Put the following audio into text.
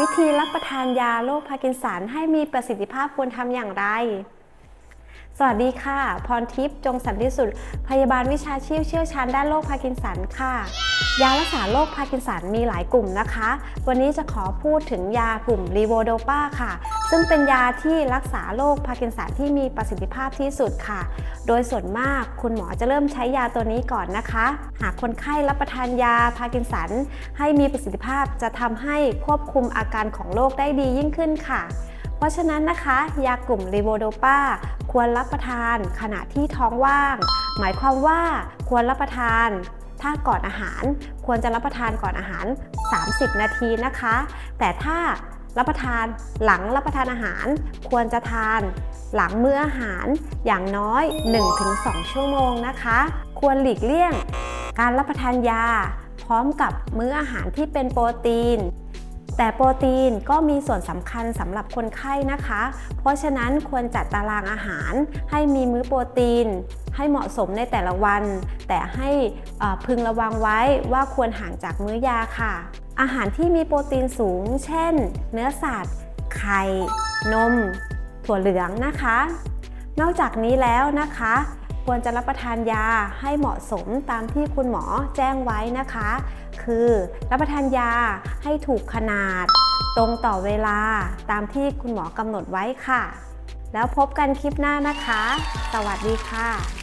วิธีรับประทานยาโรคพาร์กินสันให้มีประสิทธิภาพควรทำอย่างไร สวัสดีค่ะ พรทิพย์จงสันติสุด พยาบาลวิชาชีพเชี่ยวชาญด้านโรคพาร์กินสันค่ะ ยารักษาโรคพาร์กินสันมีหลายกลุ่มนะคะ วันนี้จะขอพูดถึงยากลุ่มรีโวโดปาค่ะ ซึ่งเป็นยาที่รักษาโรคพาร์กินสันที่มีประสิทธิภาพที่สุดค่ะ โดยส่วนมากคุณหมอจะเริ่มใช้ยาตัวนี้ก่อนนะคะ หากคนไข้รับประทานยาพาร์กินสัน ให้มีประสิทธิภาพจะทำให้ควบคุมอาการของโรคได้ดียิ่งขึ้นค่ะเพราะฉะนั้นนะคะ ยากลุ่มรีโวโดปา ควรรับประทานขณะที่ท้องว่าง หมายความว่าควรรับประทาน ถ้าก่อนอาหาร ควรจะรับประทานก่อนอาหาร 30 นาทีนะคะ แต่ถ้ารับประทานหลังรับประทานอาหาร ควรจะทานหลังมื้ออาหารอย่างน้อย 1-2 ชั่วโมงนะคะ ควรหลีกเลี่ยง การรับประทานยา พร้อมกับมื้ออาหารที่เป็นโปรตีน แต่โปรตีนก็มีส่วนสำคัญสำหรับคนไข้นะคะ เพราะฉะนั้นควรจัดตารางอาหาร ให้มีมื้อโปรตีน ให้เหมาะสมในแต่ละวัน แต่ให้พึงระวังไว้ว่าควรห่างจากมื้อยาค่ะ อาหารที่มีโปรตีนสูง เช่น เนื้อสัตว์ ไข่ นม ถั่วเหลืองนะคะ นอกจากนี้แล้วนะคะ ควรจะรับประทานยาให้เหมาะสมตามที่คุณหมอแจ้งไว้นะคะ คือรับประทานยาให้ถูกขนาด ตรงต่อเวลาตามที่คุณหมอกำหนดไว้ค่ะ แล้วพบกันคลิปหน้านะคะ สวัสดีค่ะ